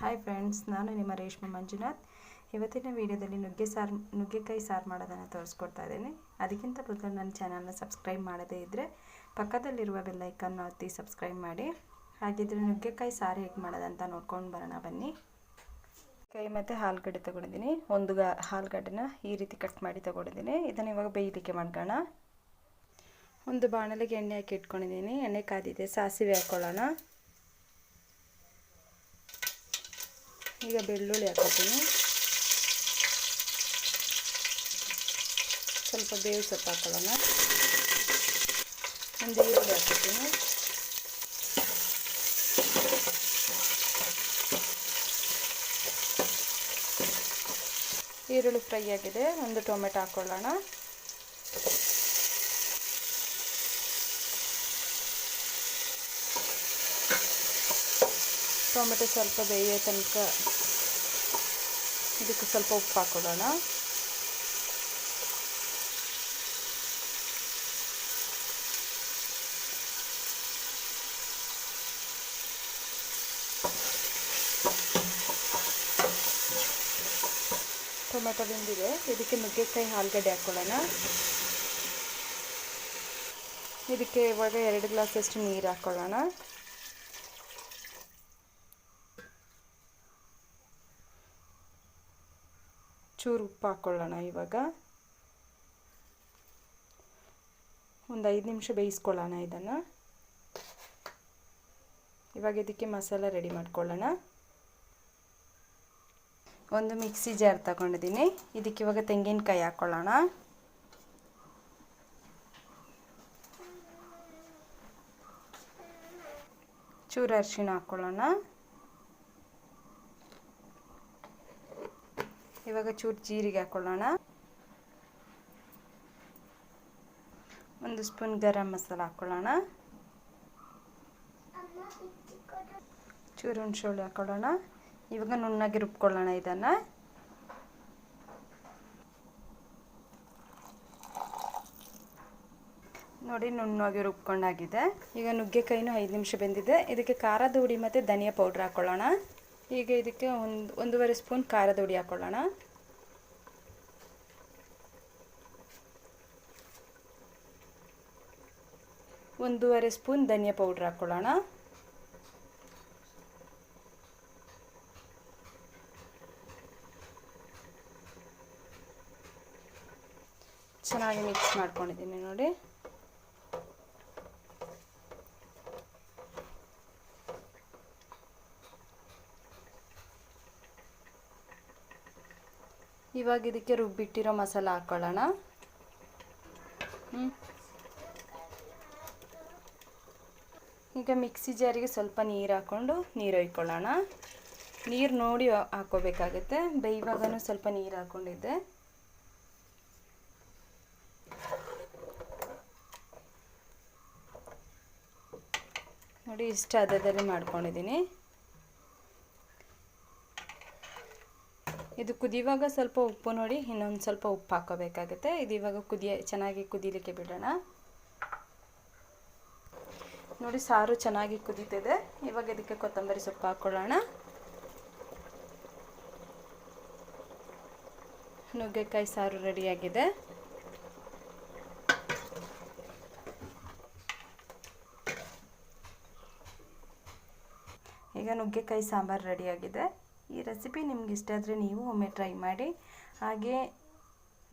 Hi friends ನಾನು ನಿಮ್ಮ ರೇಷ್ಮೆ ಮಂಜುನಾಥ್. ಇವತ್ತಿನ ವಿಡಿಯೋದಲ್ಲಿ ನುಗ್ಗೆ ಸಾರು, ನುಗ್ಗೆಕಾಯಿ ಸಾರು ಮಾಡೋದನ್ನು ತೋರಿಸ್ಕೊಡ್ತಾ ಇದ್ದೀನಿ. ಅದಕ್ಕಿಂತ ಮೊದಲು ನನ್ನ ಚಾನಲ್ನ ಸಬ್ಸ್ಕ್ರೈಬ್ ಮಾಡದೇ ಇದ್ದರೆ ಪಕ್ಕದಲ್ಲಿರುವ ಬೆಲ್ಲೈಕನ್ನು ಒತ್ತಿ ಸಬ್ಸ್ಕ್ರೈಬ್ ಮಾಡಿ. ಹಾಗಿದ್ರೆ ನುಗ್ಗೆಕಾಯಿ ಸಾರು ಹೇಗೆ ಮಾಡೋದಂತ ನೋಡ್ಕೊಂಡು ಬರೋಣ ಬನ್ನಿ. ಕೈ ಮತ್ತು ಹಾಲುಗಡ್ಡೆ ತೊಗೊಂಡಿದ್ದೀನಿ. ಒಂದು ಗಾ, ಹಾಲುಗಡ್ಡೆನ ಈ ರೀತಿ ಕಟ್ ಮಾಡಿ ತೊಗೊಂಡಿದ್ದೀನಿ. ಇದನ್ನು ಇವಾಗ ಬೇಯಲಿಕ್ಕೆ ಮಾಡ್ಕೋಣ ಒಂದು ಬಾಣಲಿಗೆ ಎಣ್ಣೆ ಹಾಕಿ ಇಟ್ಕೊಂಡಿದ್ದೀನಿ. ಎಣ್ಣೆ ಕಾದಿದೆ, ಸಾಸಿವೆ ಹಾಕ್ಕೊಳ್ಳೋಣ ಈಗ ಬೆಳ್ಳುಳ್ಳಿ ಹಾಕ್ತೀನಿ ಸ್ವಲ್ಪ ಬೇವು ಸೊಪ್ಪು ಹಾಕೊಳ್ಳೋಣ. ಒಂದು ಈರುಳ್ಳಿ ಹಾಕ್ತೀನಿ ಈರುಳ್ಳಿ ಫ್ರೈ ಆಗಿದೆ. ಒಂದು ಟೊಮೆಟೊ ಹಾಕ್ಕೊಳ್ಳೋಣ ಟೊಮೆಟೊ ಸ್ವಲ್ಪ ಬೇಯೋ ತನಕ ಇದಕ್ಕೆ ಸ್ವಲ್ಪ ಉಪ್ಪು ಹಾಕೊಳ್ಳೋಣ ಟೊಮೆಟೊ ಬೆಂದಿದೆ. ಇದಕ್ಕೆ ನುಗ್ಗೆಕಾಯಿ ಆಲೂಗಡ್ಡೆ ಹಾಕ್ಕೊಳ್ಳೋಣ. ಇದಕ್ಕೆ ಇವಾಗ ಎರಡು ಗ್ಲಾಸಷ್ಟು ನೀರು ಹಾಕ್ಕೊಳ್ಳೋಣ. ಚೂರು ಉಪ್ಪು ಹಾಕ್ಕೊಳ್ಳೋಣ ಇವಾಗ. ಒಂದು ಐದು ನಿಮಿಷ ಬೇಯಿಸ್ಕೊಳ್ಳೋಣ ಇದನ್ನು. ಇವಾಗ ಇದಕ್ಕೆ ಮಸಾಲ ರೆಡಿ ಮಾಡ್ಕೊಳ್ಳೋಣ. ಒಂದು ಮಿಕ್ಸಿ ಜಾರ್ ತಗೊಂಡಿದ್ದೀನಿ. ಇದಕ್ಕೆ ಇವಾಗ ತೆಂಗಿನಕಾಯಿ ಹಾಕ್ಕೊಳ್ಳೋಣ ಚೂರು ಅರಿಶಿಣ ಹಾಕ್ಕೊಳ್ಳೋಣ ಇವಾಗ ಚೂರು ಜೀರಿಗೆ ಹಾಕ್ಕೊಳ್ಳೋಣ ಒಂದು ಸ್ಪೂನ್ ಗರಂ ಮಸಾಲ ಹಾಕ್ಕೊಳ್ಳೋಣ ಚೂರು ಹುಣ್ಸೋಳಿ ಹಾಕ್ಕೊಳ್ಳೋಣ ಇವಾಗ ನುಣ್ಣಾಗಿ ರುಬ್ಕೊಳ್ಳೋಣ ಇದನ್ನು. ನೋಡಿ ನುಣ್ಣಾಗಿ ರುಬ್ಕೊಂಡಾಗಿದೆ. ಈಗ ನುಗ್ಗೆಕಾಯಿನೂ ಐದು ನಿಮಿಷ ಬೆಂದಿದೆ. ಇದಕ್ಕೆ ಖಾರದ ಹುಡಿ ಮತ್ತು ಧನಿಯಾ ಪೌಡ್ರ್ ಹಾಕ್ಕೊಳ್ಳೋಣ ಈಗ ಇದಕ್ಕೆ ಒಂದು, ಒಂದೂವರೆ ಸ್ಪೂನ್ ಖಾರದ ಹುಡಿ ಹಾಕ್ಕೊಳ್ಳೋಣ ಒಂದೂವರೆ ಸ್ಪೂನ್ ಧನಿಯಾ ಪೌಡ್ರ್ ಹಾಕ್ಕೊಳ್ಳೋಣ ಚೆನ್ನಾಗಿ ಮಿಕ್ಸ್ ಮಾಡ್ಕೊಂಡಿದ್ದೀನಿ ನೋಡಿ. ಇವಾಗ ಇದಕ್ಕೆ ರುಬ್ಬಿಟ್ಟಿರೋ ಮಸಾಲ ಹಾಕ್ಕೊಳ್ಳೋಣ ಈಗ ಮಿಕ್ಸಿ ಜಾರಿಗೆ ಸ್ವಲ್ಪ ನೀರು ಹಾಕ್ಕೊಂಡು ನೀರು ಒಯ್ಕೊಳ್ಳೋಣ. ನೀರು ನೋಡಿ ಹಾಕೋಬೇಕಾಗುತ್ತೆ. ಬೇಯುವಾಗೂ ಸ್ವಲ್ಪ ನೀರು ಹಾಕ್ಕೊಂಡಿದ್ದೆ ನೋಡಿ ಇಷ್ಟು ಅದದಲ್ಲಿ ಮಾಡ್ಕೊಂಡಿದ್ದೀನಿ. ಇದು ಕುದಿಯುವಾಗ ಸ್ವಲ್ಪ ಉಪ್ಪು ನೋಡಿ, ಇನ್ನೊಂದು ಸ್ವಲ್ಪ ಉಪ್ಪು ಹಾಕೋಬೇಕಾಗುತ್ತೆ. ಇದು ಇವಾಗ ಕುದಿಯ, ಚೆನ್ನಾಗಿ ಕುದಿಲಿಕ್ಕೆ ಬಿಡೋಣ. ನೋಡಿ, ಸಾರು ಚೆನ್ನಾಗಿ ಕುದೀತಿದೆ. ಇವಾಗ ಇದಕ್ಕೆ ಕೊತ್ತಂಬರಿ ಸೊಪ್ಪು ಹಾಕ್ಕೊಳ್ಳೋಣ ನುಗ್ಗೆಕಾಯಿ ಸಾರು ರೆಡಿಯಾಗಿದೆ. ಈಗ ನುಗ್ಗೆಕಾಯಿ ಸಾಂಬಾರು ರೆಡಿಯಾಗಿದೆ. ಈ ರೆಸಿಪಿ ನಿಮ್ಗೆ ಇಷ್ಟ ಆದರೆ ನೀವು ಒಮ್ಮೆ ಟ್ರೈ ಮಾಡಿ. ಹಾಗೆ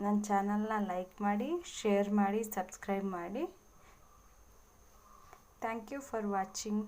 ನನ್ನ ಚಾನಲ್ನ ಲೈಕ್ ಮಾಡಿ ಶೇರ್ ಮಾಡಿ ಸಬ್ಸ್ಕ್ರೈಬ್ ಮಾಡಿ. Thank you for watching